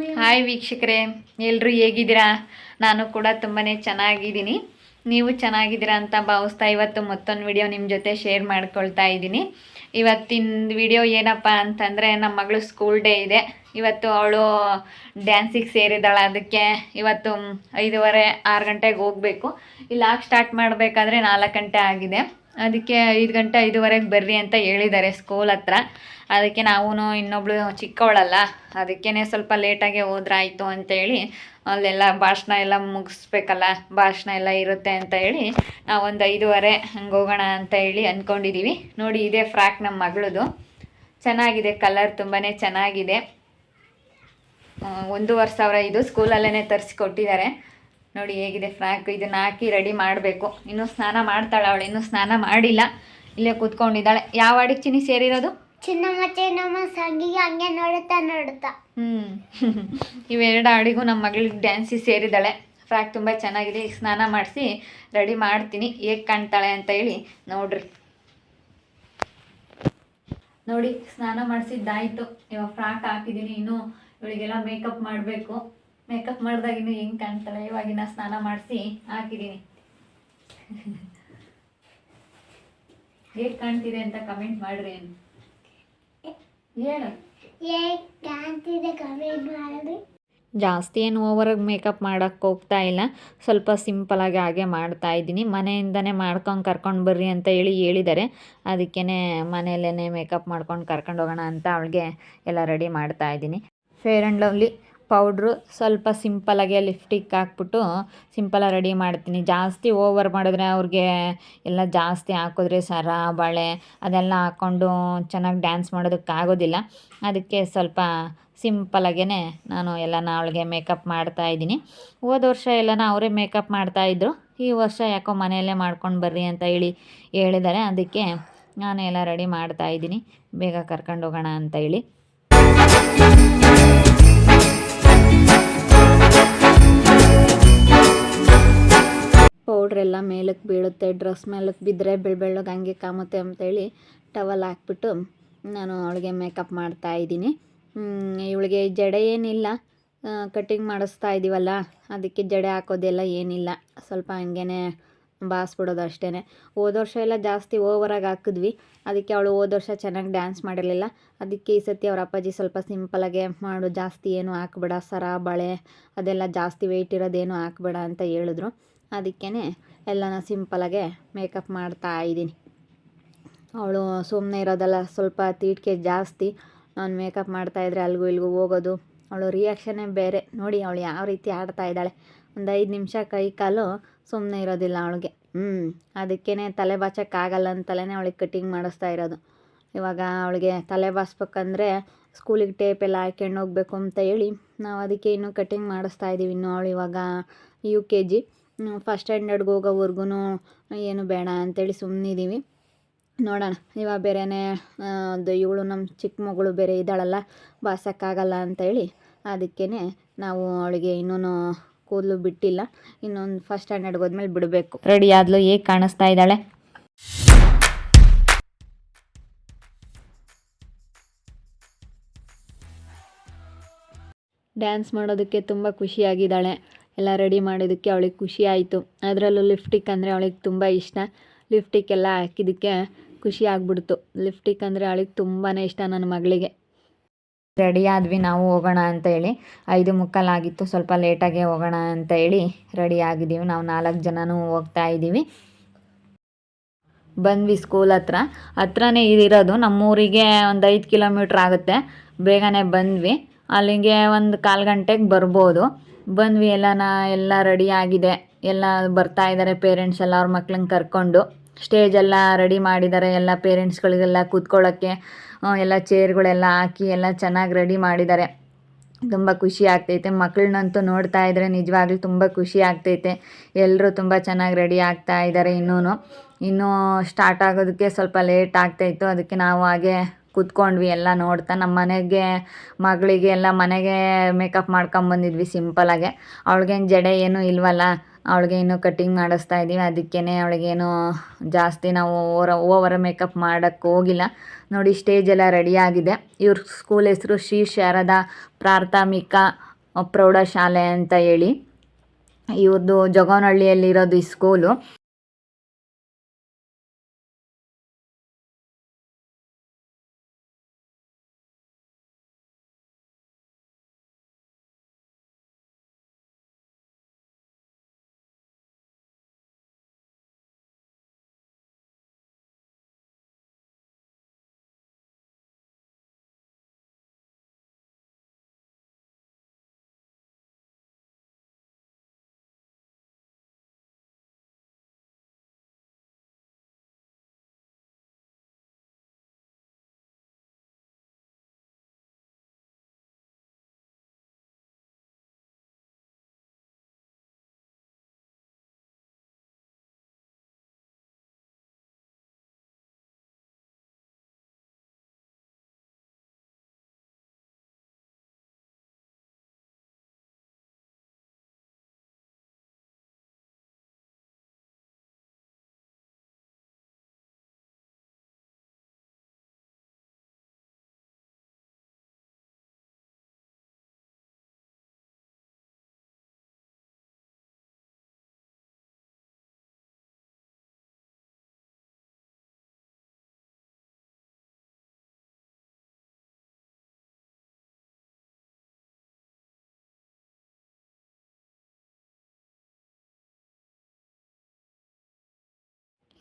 Hi ವೀಕ್ಷಕರೇ. ಎಲ್ಲರೂ ಹೇಗಿದ್ದೀರಾ? ನಾನು ಕೂಡ ತುಂಬಾ ಚೆನ್ನಾಗಿದ್ದೀನಿ. ನೀವು ಚೆನ್ನಾಗಿದ್ದೀರಾ ಅಂತ ಭಾವಿಸ್ತಾ ಇವತ್ತು ಮತ್ತೊಂದು ವಿಡಿಯೋ ನಿಮ್ಮ ಜೊತೆ ಶೇರ್ ಮಾಡ್ಕೊಳ್ತಾ ಇದ್ದೀನಿ. ಇವತ್ತಿನ ವಿಡಿಯೋ ಏನಪ್ಪ ಅಂತಂದರೆ ನಮ್ಮ ಮಗಳು ಸ್ಕೂಲ್ ಡೇ ಇದೆ. ಇವತ್ತು ಅವಳು ಡ್ಯಾನ್ಸಿಗೆ ಸೇರಿದ್ದಾಳೆ. ಅದಕ್ಕೆ ಇವತ್ತು ಐದೂವರೆ, ಆರು ಗಂಟೆಗೆ ಹೋಗಬೇಕು. ಇಲ್ಲಿ ಸ್ಟಾರ್ಟ್ ಮಾಡಬೇಕಾದ್ರೆ ನಾಲ್ಕು ಗಂಟೆ ಆಗಿದೆ. ಅದಕ್ಕೆ ಐದು ಗಂಟೆ ಐದುವರೆಗೆ ಬರ್ರಿ ಅಂತ ಹೇಳಿದ್ದಾರೆ ಸ್ಕೂಲ್ ಹತ್ರ. ಅದಕ್ಕೆ ನಾವೂ ಇನ್ನೊಬ್ಳು ಚಿಕ್ಕವಳಲ್ಲ ಅದಕ್ಕೇ ಸ್ವಲ್ಪ ಲೇಟಾಗೆ ಹೋದ್ರಾಯ್ತು ಅಂತೇಳಿ ಅಲ್ಲೆಲ್ಲ ಭಾಷಣ ಎಲ್ಲ ಮುಗಿಸ್ಬೇಕಲ್ಲ, ಭಾಷಣ ಎಲ್ಲ ಇರುತ್ತೆ ಅಂತ ಹೇಳಿ ನಾವೊಂದು ಐದೂವರೆ ಹಂಗೆ ಹೋಗೋಣ ಅಂತ ಹೇಳಿ ಅಂದ್ಕೊಂಡಿದ್ದೀವಿ ನೋಡಿ ಇದೇ ಫ್ರಾಕ್ ನಮ್ಮ ಮಗಳದು. ಚೆನ್ನಾಗಿದೆ ಕಲರ್ ತುಂಬಾ ಚೆನ್ನಾಗಿದೆ. ಒಂದೂವರೆ ಸಾವಿರ ಇದು ಸ್ಕೂಲಲ್ಲೇ ತರಿಸ್ಕೊಟ್ಟಿದ್ದಾರೆ ನೋಡಿ ಹೇಗಿದೆ ಫ್ರಾಕ್ ಇದನ್ನ ಹಾಕಿ ರೆಡಿ ಮಾಡಬೇಕು. ಇನ್ನೂ ಸ್ನಾನ ಮಾಡ್ತಾಳೆ ಅವಳು ಇನ್ನೂ ಸ್ನಾನ ಮಾಡಿಲ್ಲ. ಇಲ್ಲೇ ಕೂತ್ಕೊಂಡಿದ್ದಾಳೆ. ಯಾವ ಅಡಿಗೆ ಚಿನ್ನಿ ಸೇರಿರೋದು? ಚಿನ್ನಮ್ಮ ಚಿನ್ನಮ್ಮ ಸಂಗಿಗೆ ಹಂಗೆ ನೋಡುತ್ತಾ ನೋಡುತ್ತಾ. ಹ್ಞೂ ಇವೆರಡು ಹಾಡಿಗೂ ನಮ್ಮ ಮಗಳಿಗೆ ಡ್ಯಾನ್ಸಿಗೆ ಸೇರಿದ್ದಾಳೆ. ಫ್ರಾಕ್ ತುಂಬ ಚೆನ್ನಾಗಿದೆ ಈಗ ಸ್ನಾನ ಮಾಡಿಸಿ ರೆಡಿ ಮಾಡ್ತೀನಿ. ಹೇಗೆ ಕಾಣ್ತಾಳೆ ಅಂತ ಹೇಳಿ ನೋಡ್ರಿ. ನೋಡಿ ಸ್ನಾನ ಮಾಡಿಸಿದ್ದಾಯ್ತು. ಇವಾಗ ಫ್ರಾಕ್ ಹಾಕಿದ್ದೀನಿ ಇನ್ನು ಇವಳಿಗೆಲ್ಲ ಮೇಕಪ್ ಮಾಡಬೇಕು. ಮೇಕಪ್ ಮಾಡಿದಾಗ ಇನ್ನು ಹೆಂಗೆ ಕಾಣ್ತಾಳೆ? ಇವಾಗಿನ ಸ್ನಾನ ಮಾಡಿಸಿ ಹಾಕಿದ್ದೀನಿ ಹೇಗೆ ಕಾಣ್ತಿದೆ ಅಂತ ಕಮೆಂಟ್ ಮಾಡ್ರಿ. ಹೇಳು. ಹೇಗ್ ಕಾಣ್ತಿದೆ ಕಮೆಂಟ್ ಮಾಡಿ ಜಾಸ್ತಿ ಏನು ಓವರಾಗಿ ಮೇಕಪ್ ಮಾಡೋಕ್ಕೆ ಹೋಗ್ತಾ ಇಲ್ಲ. ಸ್ವಲ್ಪ ಸಿಂಪಲಾಗಿ ಹಾಗೆ ಮಾಡ್ತಾ ಇದ್ದೀನಿ. ಮನೆಯಿಂದನೇ ಮಾಡ್ಕೊಂಡು ಕರ್ಕೊಂಡು ಬರ್ರಿ ಅಂತ ಹೇಳಿ ಹೇಳಿದ್ದಾರೆ. ಅದಕ್ಕೇ ಮನೆಯಲ್ಲೇ ಮೇಕಪ್ ಮಾಡ್ಕೊಂಡು ಕರ್ಕೊಂಡು ಹೋಗೋಣ ಅಂತ ಅವಳಿಗೆ ಎಲ್ಲ ರೆಡಿ ಮಾಡ್ತಾ ಇದ್ದೀನಿ. ಫೇರ್ ಆ್ಯಂಡ್ ಲವ್ಲಿ ಪೌಡ್ರು ಸ್ವಲ್ಪ ಸಿಂಪಲಾಗಿ ಲಿಫ್ಟಿಕ್ ಹಾಕ್ಬಿಟ್ಟು ಸಿಂಪಲಾಗಿ ರೆಡಿ ಮಾಡ್ತೀನಿ. ಜಾಸ್ತಿ ಓವರ್ ಮಾಡಿದ್ರೆ ಅವ್ರಿಗೆ ಎಲ್ಲ ಜಾಸ್ತಿ ಹಾಕಿದ್ರೆ ಸರ, ಬಳೆ ಅದೆಲ್ಲ ಹಾಕ್ಕೊಂಡು ಚೆನ್ನಾಗಿ ಡ್ಯಾನ್ಸ್ ಮಾಡೋದಕ್ಕಾಗೋದಿಲ್ಲ ಅದಕ್ಕೆ ಸ್ವಲ್ಪ ಸಿಂಪಲಾಗೇ ನಾನು ಎಲ್ಲನ ಅವಳಿಗೆ ಮೇಕಪ್ ಮಾಡ್ತಾ ಇದ್ದೀನಿ. ಹೋದ ವರ್ಷ ಎಲ್ಲನ ಅವರೇ ಮೇಕಪ್ ಮಾಡ್ತಾಯಿದ್ರು ಈ ವರ್ಷ ಯಾಕೋ ಮನೆಯಲ್ಲೇ ಮಾಡ್ಕೊಂಡು ಬರ್ರಿ ಅಂತ ಹೇಳಿ ಹೇಳಿದ್ದಾರೆ. ಅದಕ್ಕೆ ನಾನು ಎಲ್ಲ ರೆಡಿ ಮಾಡ್ತಾ ಇದ್ದೀನಿ. ಬೇಗ ಕರ್ಕೊಂಡು ಹೋಗೋಣ ಅಂತ ಹೇಳಿ. ಪೌಡ್ರೆಲ್ಲ ಮೇಲಕ್ಕೆ ಬೀಳುತ್ತೆ ಡ್ರೆಸ್ ಮೇಲಕ್ಕೆ ಬಿದ್ದರೆ ಬೆಳ್ ಬೆಳ್ಳಗೆ ಹಂಗೆ ಕಾಮುತ್ತೆ ಅಂತೇಳಿ ಟವಲ್ ಹಾಕ್ಬಿಟ್ಟು ನಾನು ಅವಳಿಗೆ ಮೇಕಪ್ ಮಾಡ್ತಾ ಇದ್ದೀನಿ. ಇವಳಿಗೆ ಜಡೆ ಏನಿಲ್ಲ. ಕಟ್ಟಿಂಗ್ ಮಾಡಿಸ್ತಾ ಇದ್ದೀವಲ್ಲ ಅದಕ್ಕೆ ಜಡೆ ಹಾಕೋದೆಲ್ಲ ಏನಿಲ್ಲ. ಸ್ವಲ್ಪ ಹಂಗೇ ಬಾಸ್ಬಿಡೋದು ಅಷ್ಟೇ ಹೋದ ವರ್ಷ ಎಲ್ಲ ಜಾಸ್ತಿ ಓವರಾಗಿ ಹಾಕಿದ್ವಿ. ಅದಕ್ಕೆ ಅವಳು ಹೋದ ವರ್ಷ ಚೆನ್ನಾಗಿ ಡ್ಯಾನ್ಸ್ ಮಾಡಿರಲಿಲ್ಲ. ಅದಕ್ಕೆ ಈ ಸತಿ ಅವ್ರ ಅಪ್ಪಾಜಿ ಸ್ವಲ್ಪ ಸಿಂಪಲಾಗೆ ಮಾಡು, ಜಾಸ್ತಿ ಏನು ಹಾಕ್ಬೇಡ, ಸರ, ಬಳೆ ಅದೆಲ್ಲ ಜಾಸ್ತಿ ವೆಯ್ಟ್ ಇರೋದೇನು ಹಾಕ್ಬೇಡ ಅಂತ ಹೇಳಿದ್ರು. ಅದಕ್ಕೇ ಎಲ್ಲನ ಸಿಂಪಲಾಗೆ ಮೇಕಪ್ ಮಾಡ್ತಾ ಇದ್ದೀನಿ. ಅವಳು ಸುಮ್ಮನೆ ಇರೋದಲ್ಲ, ಸ್ವಲ್ಪ ತೀಟಿಕೆ ಜಾಸ್ತಿ. ನಾನು ಮೇಕಪ್ ಮಾಡ್ತಾಯಿದ್ರೆ ಅಲ್ಲಿಗೂ ಇಲ್ಲಿಗೂ ಹೋಗೋದು. ಅವಳು ರಿಯಾಕ್ಷನ್ನೇ ಬೇರೆ. ನೋಡಿ ಅವಳು ಯಾವ ರೀತಿ ಆಡ್ತಾ ಇದ್ದಾಳೆ. ಒಂದು ಐದು ನಿಮಿಷ ಕೈ ಕಾಲು ಸುಮ್ಮನೆ ಇರೋದಿಲ್ಲ ಅವಳಿಗೆ. ಹ್ಞೂ ಅದಕ್ಕೇ ತಲೆ ಬಾಚೋಕ್ಕಾಗಲ್ಲ ಅಂತಲೇ ಅವಳಿಗೆ ಕಟ್ಟಿಂಗ್ ಮಾಡಿಸ್ತಾ ಇರೋದು. ಇವಾಗ ಅವಳಿಗೆ ತಲೆ ಬಾಸ್ಬೇಕಂದ್ರೆ ಸ್ಕೂಲಿಗೆ ಟೇಪ್ ಎಲ್ಲ ಹಾಕ್ಯಂಡು ಹೋಗಬೇಕು ಅಂತ ಹೇಳಿ ನಾವು ಅದಕ್ಕೆ ಇನ್ನೂ ಕಟ್ಟಿಂಗ್ ಮಾಡಿಸ್ತಾ ಇದ್ದೀವಿ ಇನ್ನು ಅವಳು ಇವಾಗ ಯು ಕೆ ಜಿ ಫಸ್ಟ್ ಸ್ಟ್ಯಾಂಡರ್ಡ್ಗೆ ಹೋಗೋವರೆಗೂ ಏನು ಬೇಡ ಅಂತೇಳಿ ಸುಮ್ಮನಿದ್ದೀವಿ ನೋಡೋಣ ಇವಾಗ ಬೇರೆನೇ ಅದು ಇವಳು ನಮ್ಮ ಚಿಕ್ಕ ಮಗಳು ಬೇರೆ ಇದ್ದಾಳಲ್ಲ ಬಾಸಕ್ಕಾಗಲ್ಲ ಅಂತೇಳಿ ಅದಕ್ಕೇ ನಾವು ಅವಳಿಗೆ ಇನ್ನೂ ಕೂದಲು ಬಿಟ್ಟಿಲ್ಲ ಇನ್ನೊಂದು ಫಸ್ಟ್ ಸ್ಟ್ಯಾಂಡರ್ಡ್ಗೆ ಹೋದ್ಮೇಲೆ ಬಿಡಬೇಕು. ರೆಡಿ ಆದ್ಲು ಹೇಗೆ ಕಾಣಿಸ್ತಾ ಇದ್ದಾಳೆ? ಡ್ಯಾನ್ಸ್ ಮಾಡೋದಕ್ಕೆ ತುಂಬ ಖುಷಿಯಾಗಿದ್ದಾಳೆ. ಎಲ್ಲ ರೆಡಿ ಮಾಡಿದ್ದಕ್ಕೆ ಅವಳಿಗೆ ಖುಷಿ ಆಯಿತು. ಅದರಲ್ಲೂ ಲಿಫ್ಟಿಕ್ ಅಂದರೆ ಅವಳಿಗೆ ತುಂಬ ಇಷ್ಟ. ಲಿಫ್ಟಿಕ್ ಎಲ್ಲ ಹಾಕಿದ್ದಕ್ಕೆ ಖುಷಿ ಆಗ್ಬಿಡ್ತು. ಲಿಫ್ಟಿಕ್ ಅಂದರೆ ಅವಳಿಗೆ ತುಂಬಾ ಇಷ್ಟ ನನ್ನ ಮಗಳಿಗೆ. ರೆಡಿ ಆದ್ವಿ, ನಾವು ಹೋಗೋಣ ಅಂತ ಹೇಳಿ. ಐದು ಮುಕ್ಕಾಲಾಗಿತ್ತು. ಸ್ವಲ್ಪ ಲೇಟಾಗೆ ಹೋಗೋಣ ಅಂತ ಹೇಳಿ ರೆಡಿ ಆಗಿದ್ದೀವಿ. ನಾವು ನಾಲ್ಕು ಜನನೂ ಹೋಗ್ತಾ ಇದ್ದೀವಿ. ಬಂದ್ವಿ ಸ್ಕೂಲ್ ಹತ್ರ. ಹತ್ರನೇ ಇದಿರೋದು. ನಮ್ಮೂರಿಗೆ ಒಂದು ಐದು ಕಿಲೋಮೀಟ್ರ್ ಆಗುತ್ತೆ. ಬೇಗನೆ ಬಂದ್ವಿ. ಅಲ್ಲಿಗೆ ಒಂದು ಕಾಲು ಗಂಟೆಗೆ ಬರ್ಬೋದು. ಬಂದ್ವಿ, ಎಲ್ಲನ, ಎಲ್ಲ ರೆಡಿ ಆಗಿದೆ. ಎಲ್ಲ ಬರ್ತಾ ಇದ್ದಾರೆ ಪೇರೆಂಟ್ಸ್ ಎಲ್ಲ, ಅವ್ರ ಮಕ್ಳನ್ನ ಕರ್ಕೊಂಡು. ಸ್ಟೇಜ್ ಎಲ್ಲ ರೆಡಿ ಮಾಡಿದ್ದಾರೆ ಎಲ್ಲ ಪೇರೆಂಟ್ಸ್ಗಳಿಗೆಲ್ಲ ಕೂತ್ಕೊಳ್ಳೋಕ್ಕೆ ಎಲ್ಲ ಚೇರ್ಗಳೆಲ್ಲ ಹಾಕಿ, ಎಲ್ಲ ಚೆನ್ನಾಗಿ ರೆಡಿ ಮಾಡಿದ್ದಾರೆ ತುಂಬ ಖುಷಿ ಆಗ್ತೈತೆ. ಮಕ್ಕಳನ್ನಂತೂ ನೋಡ್ತಾ ಇದ್ದರೆ ನಿಜವಾಗ್ಲೂ ತುಂಬ ಖುಷಿ ಆಗ್ತೈತೆ. ಎಲ್ಲರೂ ತುಂಬ ಚೆನ್ನಾಗಿ ರೆಡಿ ಆಗ್ತಾ ಇದ್ದಾರೆ ಇನ್ನೂ ಇನ್ನೂ ಸ್ಟಾರ್ಟ್ ಆಗೋದಕ್ಕೆ ಸ್ವಲ್ಪ ಲೇಟ್ ಆಗ್ತಾಯಿತ್ತು ಅದಕ್ಕೆ ನಾವು ಹಾಗೆ ಕೂತ್ಕೊಂಡ್ವಿ, ಎಲ್ಲ ನೋಡ್ತಾ ನಮ್ಮ ಮನೆಗೆ, ಮಗಳಿಗೆ ಎಲ್ಲ ಮನೆಗೆ ಮೇಕಪ್ ಮಾಡ್ಕೊಂಬಂದಿದ್ವಿ ಸಿಂಪಲಾಗೆ ಅವಳಿಗೇನು ಜಡೆ ಏನೂ ಇಲ್ವಲ್ಲ, ಅವಳಿಗೆ ಇನ್ನೂ ಕಟ್ಟಿಂಗ್ ಮಾಡಿಸ್ತಾ ಇದ್ದೀವಿ ಅದಕ್ಕೇ ಅವಳಿಗೇನು ಜಾಸ್ತಿ ನಾವು ಓರ ಓವರ ಮೇಕಪ್ ಮಾಡೋಕ್ಕೆ ಹೋಗಿಲ್ಲ. ನೋಡಿ ಸ್ಟೇಜ್ ಎಲ್ಲ ರೆಡಿಯಾಗಿದೆ ಇವ್ರ ಸ್ಕೂಲ್ ಹೆಸರು ಶ್ರೀ ಶಾರದಾ ಪ್ರಾಥಮಿಕ ಪ್ರೌಢಶಾಲೆ ಅಂತ ಹೇಳಿ. ಇವ್ರದ್ದು ಜೊಗವನಹಳ್ಳಿಯಲ್ಲಿರೋದು ಈ ಸ್ಕೂಲು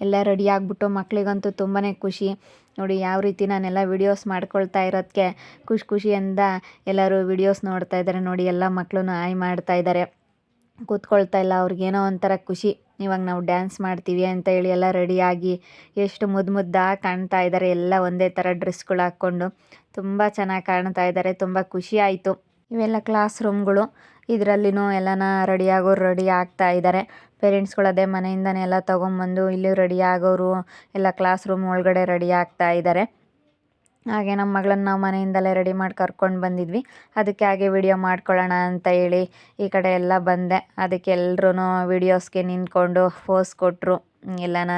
ಎಲ್ಲ ರೆಡಿ ಆಗಿಬಿಟ್ಟು ಮಕ್ಕಳಿಗಂತೂ ತುಂಬಾ ಖುಷಿ. ನೋಡಿ ಯಾವ ರೀತಿ ನಾನೆಲ್ಲ ವಿಡಿಯೋಸ್ ಮಾಡ್ಕೊಳ್ತಾ ಇರೋದಕ್ಕೆ ಖುಷಿ ಖುಷಿಯಿಂದ ಎಲ್ಲರೂ ವಿಡಿಯೋಸ್ ನೋಡ್ತಾ ಇದ್ದಾರೆ. ನೋಡಿ ಎಲ್ಲ ಮಕ್ಕಳು ಆಯ್ ಮಾಡ್ತಾ ಇದ್ದಾರೆ. ಕೂತ್ಕೊಳ್ತಾ ಇಲ್ಲ, ಅವ್ರಿಗೇನೋ ಒಂಥರ ಖುಷಿ. ಇವಾಗ ನಾವು ಡ್ಯಾನ್ಸ್ ಮಾಡ್ತೀವಿ ಅಂತ ಹೇಳಿ ಎಲ್ಲ ರೆಡಿಯಾಗಿ ಎಷ್ಟು ಮುದ್ದು ಮುದ್ದಾಗಿ ಕಾಣ್ತಾ ಇದ್ದಾರೆ. ಎಲ್ಲ ಒಂದೇ ಥರ ಡ್ರೆಸ್ಗಳು ಹಾಕ್ಕೊಂಡು. ತುಂಬ ಚೆನ್ನಾಗಿ ಕಾಣ್ತಾ ಇದ್ದಾರೆ. ತುಂಬ ಖುಷಿ ಆಯಿತು. ಇವೆಲ್ಲ ಕ್ಲಾಸ್ ರೂಮ್ಗಳು ಇದರಲ್ಲಿನೂ ಎಲ್ಲನ ರೆಡಿ ಆಗೋರು ರೆಡಿ ಆಗ್ತಾ ಇದ್ದಾರೆ ಪೇರೆಂಟ್ಸ್ಗಳು ಅದೇ ಮನೆಯಿಂದನೇ ಎಲ್ಲ ತೊಗೊಂಬಂದು ಇಲ್ಲಿ ರೆಡಿ ಆಗೋರು ಎಲ್ಲ ಕ್ಲಾಸ್ ರೂಮ್ ಒಳಗಡೆ ರೆಡಿ ಆಗ್ತಾ ಇದ್ದಾರೆ ಹಾಗೆ ನಮ್ಮ ಮಗಳನ್ನ ನಾವು ಮನೆಯಿಂದಲೇ ರೆಡಿ ಮಾಡಿ ಕರ್ಕೊಂಡು ಬಂದಿದ್ವಿ. ಅದಕ್ಕೆ ಹಾಗೆ ವಿಡಿಯೋ ಮಾಡ್ಕೊಳ್ಳೋಣ ಅಂತ ಹೇಳಿ ಈ ಕಡೆ ಎಲ್ಲ ಬಂದೆ. ಅದಕ್ಕೆ ಎಲ್ಲರೂ ವಿಡಿಯೋಸ್ಗೆ ನಿಂತ್ಕೊಂಡು ಫೋಸ್ ಕೊಟ್ಟರು ಎಲ್ಲನ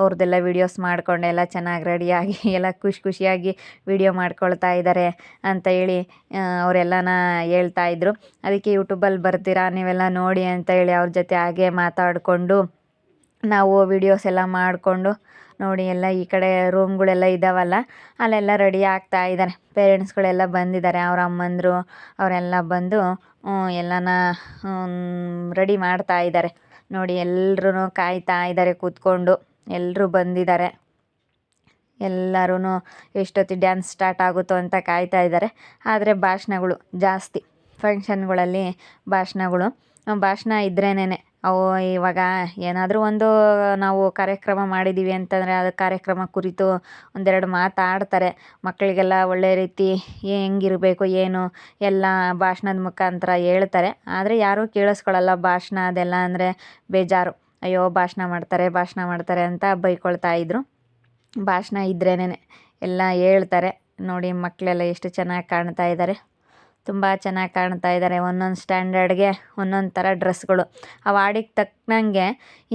ಅವ್ರದ್ದೆಲ್ಲ ವಿಡಿಯೋಸ್ ಮಾಡಿಕೊಂಡು, ಎಲ್ಲ ಚೆನ್ನಾಗಿ ರೆಡಿಯಾಗಿ ಎಲ್ಲ ಖುಷಿ ಖುಷಿಯಾಗಿ ವಿಡಿಯೋ ಮಾಡ್ಕೊಳ್ತಾ ಇದ್ದಾರೆ ಅಂತ ಹೇಳಿ ಅವರೆಲ್ಲನ ಹೇಳ್ತಾ ಇದ್ರು. ಅದಕ್ಕೆ ಯೂಟ್ಯೂಬಲ್ಲಿ ಬರ್ತೀರಾ, ನೀವೆಲ್ಲ ನೋಡಿ ಅಂತ ಹೇಳಿ ಅವ್ರ ಜೊತೆ ಹಾಗೆ ಮಾತಾಡಿಕೊಂಡು, ನಾವು ವಿಡಿಯೋಸ್ ಎಲ್ಲ ಮಾಡಿಕೊಂಡು, ನೋಡಿ ಎಲ್ಲ ಈ ಕಡೆ ರೂಮ್ಗಳೆಲ್ಲ ಇದ್ದಾವಲ್ಲ ಅಲ್ಲೆಲ್ಲ ರೆಡಿ ಆಗ್ತಾ ಇದ್ದಾರೆ ಪೇರೆಂಟ್ಸ್ಗಳೆಲ್ಲ ಬಂದಿದ್ದಾರೆ ಅವ್ರ ಅಮ್ಮಂದರು, ಅವರೆಲ್ಲ ಬಂದು ಎಲ್ಲನ ರೆಡಿ ಮಾಡ್ತಾ ಇದ್ದಾರೆ ನೋಡಿ ಎಲ್ರೂ ಕಾಯ್ತಾ ಇದ್ದಾರೆ, ಕೂತ್ಕೊಂಡು ಎಲ್ಲರೂ ಬಂದಿದ್ದಾರೆ. ಎಲ್ಲರೂ ಎಷ್ಟೊತ್ತಿಗೆ ಡ್ಯಾನ್ಸ್ ಸ್ಟಾರ್ಟ್ ಆಗುತ್ತೋ ಅಂತ ಕಾಯ್ತಾ ಇದ್ದಾರೆ. ಆದರೆ ಭಾಷಣಗಳು ಜಾಸ್ತಿ. ಫಂಕ್ಷನ್ಗಳಲ್ಲಿ ಭಾಷಣಗಳು, ಭಾಷಣ ಇದ್ರೇನೆ ಅವು ಇವಾಗ ಏನಾದರೂ ಒಂದು ನಾವು ಕಾರ್ಯಕ್ರಮ ಮಾಡಿದ್ದೀವಿ ಅಂತಂದರೆ ಅದು ಕಾರ್ಯಕ್ರಮ ಕುರಿತು ಒಂದೆರಡು ಮಾತಾಡ್ತಾರೆ. ಮಕ್ಕಳಿಗೆಲ್ಲ ಒಳ್ಳೆ ರೀತಿ ಹೆಂಗಿರಬೇಕು, ಏನು ಎಲ್ಲ ಭಾಷಣದ ಮುಖಾಂತರ ಹೇಳ್ತಾರೆ. ಆದರೆ ಯಾರೂ ಕೇಳಿಸ್ಕೊಳ್ಳಲ್ಲ ಭಾಷಣ ಅದೆಲ್ಲ ಅಂದರೆ ಬೇಜಾರು. ಅಯ್ಯೋ ಭಾಷಣ ಮಾಡ್ತಾರೆ ಭಾಷಣ ಮಾಡ್ತಾರೆ ಅಂತ ಬೈಕೊಳ್ತಾ ಇದ್ದರು ಭಾಷಣ ಇದ್ರೇನೆ ಎಲ್ಲ ಹೇಳ್ತಾರೆ. ನೋಡಿ ಮಕ್ಕಳೆಲ್ಲ ಎಷ್ಟು ಚೆನ್ನಾಗಿ ಕಾಣ್ತಾ ಇದ್ದಾರೆ ತುಂಬ ಚೆನ್ನಾಗಿ ಕಾಣ್ತಾ ಇದ್ದಾರೆ ಒಂದೊಂದು ಸ್ಟ್ಯಾಂಡರ್ಡ್ಗೆ ಒಂದೊಂದು ಥರ ಡ್ರೆಸ್ಗಳು ಆ ವಾಡಿಗೆ ತಕ್ಕನಂಗೆ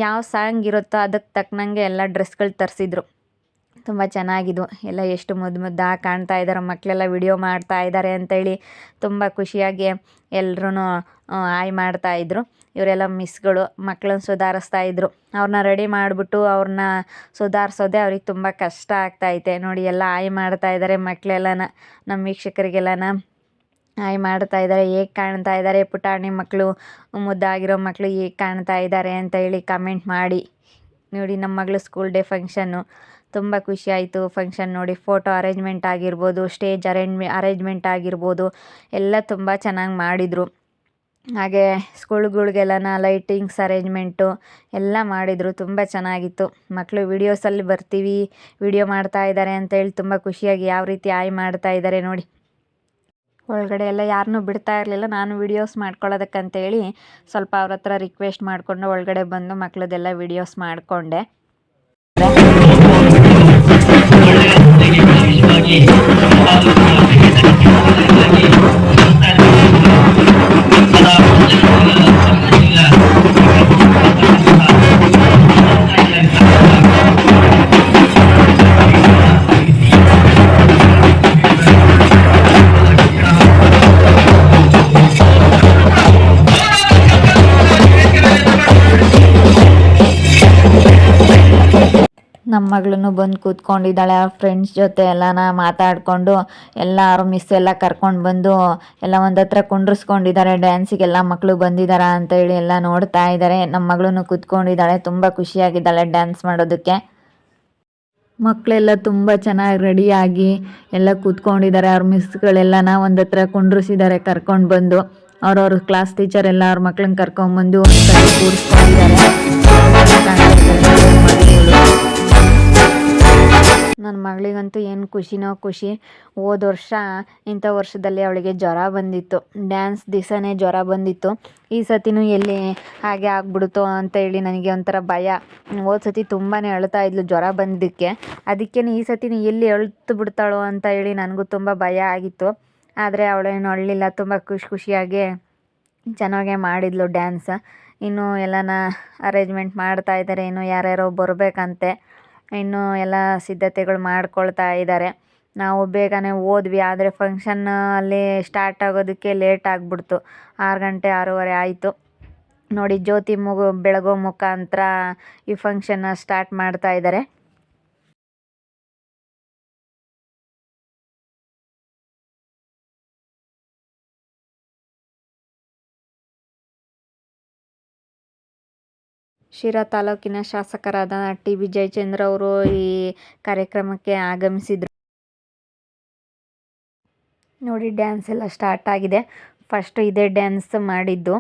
ಯಾವ ಸಾಂಗ್ ಇರುತ್ತೋ ಅದಕ್ಕೆ ತಕ್ಕನಂಗೆ ಎಲ್ಲ ಡ್ರೆಸ್ಗಳು ತರಿಸಿದ್ರು. ತುಂಬ ಚೆನ್ನಾಗಿದ್ವು. ಎಲ್ಲ ಎಷ್ಟು ಮುದ್ದು ಮುದ್ದಾಗಿ ಕಾಣ್ತಾ ಇದ್ದಾರೆ ಮಕ್ಕಳೆಲ್ಲ ವಿಡಿಯೋ ಮಾಡ್ತಾ ಇದ್ದಾರೆ ಅಂತೇಳಿ ತುಂಬ ಖುಷಿಯಾಗಿ ಎಲ್ರೂ ಆಯ್ ಮಾಡ್ತಾಯಿದ್ರು ಇವರೆಲ್ಲ ಮಿಸ್ಗಳು ಮಕ್ಕಳನ್ನ ಸುಧಾರಿಸ್ತಾ ಇದ್ದರು ಅವ್ರನ್ನ ರೆಡಿ ಮಾಡಿಬಿಟ್ಟು ಅವ್ರನ್ನ ಸುಧಾರಿಸೋದೇ ಅವ್ರಿಗೆ ತುಂಬ ಕಷ್ಟ ಆಗ್ತಾಯಿದೆ ನೋಡಿ, ಎಲ್ಲ ಆಯ್ ಮಾಡ್ತಾ ಇದ್ದಾರೆ ಮಕ್ಕಳೆಲ್ಲನ ನಮ್ಮ ವೀಕ್ಷಕರಿಗೆಲ್ಲನ. ಹಾಯ್ ಮಾಡ್ತಾ ಇದ್ದಾರೆ ಹೇಗೆ ಕಾಣ್ತಾ ಇದ್ದಾರೆ ಪುಟಾಣಿ ಮಕ್ಕಳು ಮುದ್ದಾಗಿರೋ ಮಕ್ಕಳು ಹೇಗೆ ಕಾಣ್ತಾ ಇದ್ದಾರೆ ಅಂತ ಹೇಳಿ ಕಮೆಂಟ್ ಮಾಡಿ. ನೋಡಿ ನಮ್ಮ ಮಗಳು ಸ್ಕೂಲ್ ಡೇ ಫಂಕ್ಷನ್ನು ತುಂಬ ಖುಷಿ ಆಯಿತು ಫಂಕ್ಷನ್ ನೋಡಿ. ಫೋಟೋ ಅರೇಂಜ್ಮೆಂಟ್ ಆಗಿರ್ಬೋದು ಸ್ಟೇಜ್ ಅರೇಂಜ್ಮೆ ಅರೇಂಜ್ಮೆಂಟ್ ಆಗಿರ್ಬೋದು, ಎಲ್ಲ ತುಂಬ ಚೆನ್ನಾಗಿ ಮಾಡಿದರು. ಹಾಗೆ ಸ್ಕೂಲ್ಗಳಿಗೆಲ್ಲನ ಲೈಟಿಂಗ್ಸ್ ಅರೇಂಜ್ಮೆಂಟು ಎಲ್ಲ ಮಾಡಿದರು, ತುಂಬ ಚೆನ್ನಾಗಿತ್ತು. ಮಕ್ಕಳು ವೀಡಿಯೋಸಲ್ಲಿ ಬರ್ತೀವಿ ವಿಡಿಯೋ ಮಾಡ್ತಾ ಇದ್ದಾರೆ ಅಂತೇಳಿ ತುಂಬ ಖುಷಿಯಾಗಿ ಯಾವ ರೀತಿ ಆಯ್ ಮಾಡ್ತಾ ಇದ್ದಾರೆ ನೋಡಿ. ಒಳಗಡೆ ಎಲ್ಲ ಯಾರನ್ನು ಬಿಡ್ತಾ ಇರಲಿಲ್ಲ. ನಾನು ವೀಡಿಯೋಸ್ ಮಾಡ್ಕೊಳ್ಳೋದಕ್ಕಂತೇಳಿ ಸ್ವಲ್ಪ ಅವ್ರ ಹತ್ರ ರಿಕ್ವೆಸ್ಟ್ ಮಾಡಿಕೊಂಡು ಒಳಗಡೆ ಬಂದು ಮಕ್ಕಳದೆಲ್ಲ ವೀಡಿಯೋಸ್ ಮಾಡಿಕೊಂಡೆ. ಮಗಳೂ ಬಂದು ಕೂತ್ಕೊಂಡಿದ್ದಾಳೆ. ಅವ್ರ ಫ್ರೆಂಡ್ಸ್ ಜೊತೆ ಎಲ್ಲನ ಮಾತಾಡಿಕೊಂಡು ಎಲ್ಲರೂ ಮಿಸ್ ಎಲ್ಲ ಕರ್ಕೊಂಡು ಬಂದು ಎಲ್ಲ ಒಂದು ಹತ್ರ ಕುಂಡ್ರಿಸ್ಕೊಂಡಿದ್ದಾರೆ. ಡ್ಯಾನ್ಸಿಗೆಲ್ಲ ಮಕ್ಕಳು ಬಂದಿದ್ದಾರಾ ಅಂತ ಹೇಳಿ ಎಲ್ಲ ನೋಡ್ತಾ ಇದ್ದಾರೆ ನಮ್ಮ ಮಗಳೂ ಕೂತ್ಕೊಂಡಿದ್ದಾಳೆ. ತುಂಬ ಖುಷಿಯಾಗಿದ್ದಾಳೆ ಡ್ಯಾನ್ಸ್ ಮಾಡೋದಕ್ಕೆ. ಮಕ್ಕಳೆಲ್ಲ ತುಂಬ ಚೆನ್ನಾಗಿ ರೆಡಿಯಾಗಿ ಎಲ್ಲ ಕೂತ್ಕೊಂಡಿದ್ದಾರೆ. ಅವ್ರ ಮಿಸ್ಗಳೆಲ್ಲನ ಒಂದು ಹತ್ರ ಕುಂಡ್ರಿಸಿದ್ದಾರೆ ಕರ್ಕೊಂಡು ಬಂದು. ಅವ್ರವ್ರ ಕ್ಲಾಸ್ ಟೀಚರ್ ಎಲ್ಲ ಅವ್ರ ಮಕ್ಕಳನ್ನ ಕರ್ಕೊಂಡ್ಬಂದು ಕೂರಿಸ್ಕೊಂಡಿದ್ದಾರೆ. ನನ್ನ ಮಗಳಿಗಂತೂ ಏನು ಖುಷಿನೋ ಖುಷಿ. ಹೋದ ವರ್ಷ, ಇಂಥ ವರ್ಷದಲ್ಲಿ ಅವಳಿಗೆ ಜ್ವರ ಬಂದಿತ್ತು. ಡ್ಯಾನ್ಸ್ ದಿವಸನೇ ಜ್ವರ ಬಂದಿತ್ತು. ಈ ಸತಿನೂ ಎಲ್ಲಿ ಹಾಗೆ ಆಗ್ಬಿಡುತ್ತೋ ಅಂತ ಹೇಳಿ ನನಗೆ ಒಂಥರ ಭಯ. ಹೋದ ಸತಿ ತುಂಬಾ ಅಳ್ತಾ ಇದ್ಲು ಜ್ವರ ಬಂದಿದ್ದಕ್ಕೆ. ಅದಕ್ಕೇ ಈ ಸತಿನೂ ಎಲ್ಲಿ ಅಳ್ತು ಬಿಡ್ತಾಳೋ ಅಂತ ಹೇಳಿ ನನಗೂ ತುಂಬ ಭಯ ಆಗಿತ್ತು. ಆದರೆ ಅವಳೇನು ಅಳಲಿಲ್ಲ ತುಂಬ ಖುಷಿ ಖುಷಿಯಾಗಿ ಚೆನ್ನಾಗೇ ಮಾಡಿದ್ಲು ಡ್ಯಾನ್ಸ್. ಇನ್ನು ಎಲ್ಲನ ಅರೇಂಜ್ಮೆಂಟ್ ಮಾಡ್ತಾ ಇದ್ದಾರೆ ಇನ್ನು ಯಾರ್ಯಾರೋ ಬರಬೇಕಂತೆ. ಇನ್ನು ಎಲ್ಲ ಸಿದ್ಧತೆಗಳು ಮಾಡ್ಕೊಳ್ತಾ ಇದ್ದಾರೆ ನಾವು ಬೇಗನೆ ಹೋದ್ವಿ ಆದರೆ ಫಂಕ್ಷನ್ ಅಲ್ಲಿ ಸ್ಟಾರ್ಟ್ ಆಗೋದಕ್ಕೆ ಲೇಟ್ ಆಗಿಬಿಡ್ತು. ಆರು ಗಂಟೆ ಆರೂವರೆ ಆಯಿತು. ನೋಡಿ ಜ್ಯೋತಿ ಮುಗು ಬೆಳಗೋ ಮುಖಾಂತರ ಈ ಫಂಕ್ಷನ್ನ ಸ್ಟಾರ್ಟ್ ಮಾಡ್ತಾ ಇದ್ದಾರೆ ಶಿರಾ ತಾಲೂಕಿನ ಶಾಸಕರಾದ ಟಿ. ಬಿ ಜಯಚಂದ್ರ ಅವರು ಈ ಕಾರ್ಯಕ್ರಮಕ್ಕೆ ಆಗಮಿಸಿದರು. ನೋಡಿ ಡ್ಯಾನ್ಸ್ ಎಲ್ಲ ಸ್ಟಾರ್ಟ್ ಆಗಿದೆ. ಫಸ್ಟ್ ಇದೇ ಡ್ಯಾನ್ಸ್ ಮಾಡಿದ್ದು.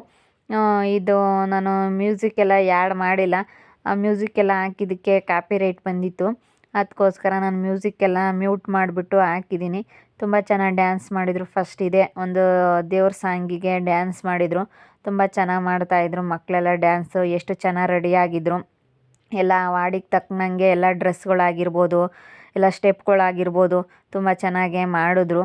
ಇದು ನಾನು ಮ್ಯೂಸಿಕ್ ಎಲ್ಲ ಯಾಡ್ ಮಾಡಿಲ್ಲ. ಆ ಮ್ಯೂಸಿಕ್ ಎಲ್ಲ ಹಾಕಿದ್ದಕ್ಕೆ ಕಾಪಿ ರೈಟ್ ಬಂದಿತ್ತು. ಅದಕ್ಕೋಸ್ಕರ ನಾನು ಮ್ಯೂಸಿಕ್ ಎಲ್ಲ ಮ್ಯೂಟ್ ಮಾಡಿಬಿಟ್ಟು ಹಾಕಿದ್ದೀನಿ. ತುಂಬ ಚೆನ್ನಾಗಿ ಡ್ಯಾನ್ಸ್ ಮಾಡಿದರು. ಫಸ್ಟ್ ಇದೆ ಒಂದು ದೇವ್ರ ಸಾಂಗಿಗೆ ಡ್ಯಾನ್ಸ್ ಮಾಡಿದರು. ತುಂಬ ಚೆನ್ನಾಗಿ ಮಾಡ್ತಾಯಿದ್ರು ಮಕ್ಕಳೆಲ್ಲ ಡ್ಯಾನ್ಸು ಎಷ್ಟು ಚೆನ್ನಾಗಿ ರೆಡಿಯಾಗಿದ್ರು ಎಲ್ಲ ವಾಡಿಗೆ ತಕ್ಕನಂಗೆ ಎಲ್ಲ ಡ್ರೆಸ್ಗಳಾಗಿರ್ಬೋದು ಎಲ್ಲ ಸ್ಟೆಪ್ಗಳಾಗಿರ್ಬೋದು ತುಂಬ ಚೆನ್ನಾಗೇ ಮಾಡಿದ್ರು.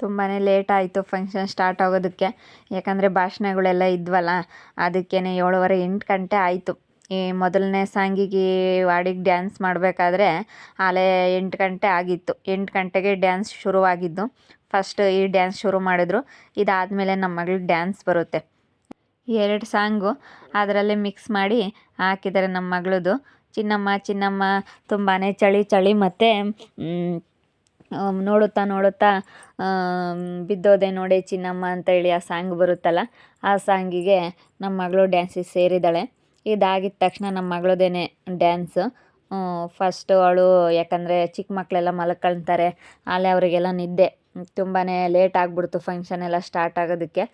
ತುಂಬಾ ಲೇಟ್ ಆಯಿತು ಫಂಕ್ಷನ್ ಸ್ಟಾರ್ಟ್ ಆಗೋದಕ್ಕೆ. ಯಾಕಂದರೆ ಭಾಷಣಗಳೆಲ್ಲ ಇದ್ವಲ್ಲ ಅದಕ್ಕೇ ಏಳುವರೆ ಎಂಟು ಗಂಟೆ ಆಯಿತು. ಈ ಮೊದಲನೇ ಸಾಂಗಿಗೆ ವಾಡಿಗೆ ಡ್ಯಾನ್ಸ್ ಮಾಡಬೇಕಾದ್ರೆ ಆಲೇ ಎಂಟು ಗಂಟೆ ಆಗಿತ್ತು. ಎಂಟು ಗಂಟೆಗೆ ಡ್ಯಾನ್ಸ್ ಶುರುವಾಗಿದ್ದು. ಫಸ್ಟ್ ಈ ಡ್ಯಾನ್ಸ್ ಶುರು ಮಾಡಿದ್ರು. ಇದಾದಮೇಲೆ ನಮ್ಮ ಮಗಳಿಗೆ ಡ್ಯಾನ್ಸ್ ಬರುತ್ತೆ. ಎರಡು ಸಾಂಗು ಅದರಲ್ಲೇ ಮಿಕ್ಸ್ ಮಾಡಿ ಹಾಕಿದ್ದಾರೆ ನಮ್ಮ ಮಗಳದು. ಚಿನ್ನಮ್ಮ ಚಿನ್ನಮ್ಮ ತುಂಬಾ ಚಳಿ ಚಳಿ ಮತ್ತು ನೋಡುತ್ತಾ ನೋಡುತ್ತಾ ಬಿದ್ದೋದೆ ನೋಡಿ ಚಿನ್ನಮ್ಮ ಅಂತ ಹೇಳಿ ಆ ಸಾಂಗ್ ಬರುತ್ತಲ್ಲ, ಆ ಸಾಂಗಿಗೆ ನಮ್ಮ ಮಗಳು ಡ್ಯಾನ್ಸಿಗೆ ಸೇರಿದ್ದಾಳೆ. ಇದಾಗಿದ ತಕ್ಷಣ ನಮ್ಮ ಮಗಳದೇನೆ ಡ್ಯಾನ್ಸ್ ಫಸ್ಟು ಅವಳು ಯಾಕಂದರೆ ಚಿಕ್ಕ ಮಕ್ಕಳೆಲ್ಲ ಮಲ್ಕೊಳ್ತಾರೆ, ಆಲೆ ಅವರಿಗೆಲ್ಲ ನಿದ್ದೆ. ತುಂಬಾ ಲೇಟ್ ಆಗಿಬಿಡ್ತು ಫಂಕ್ಷನ್ ಎಲ್ಲ ಸ್ಟಾರ್ಟ್ ಆಗೋದಕ್ಕೆ.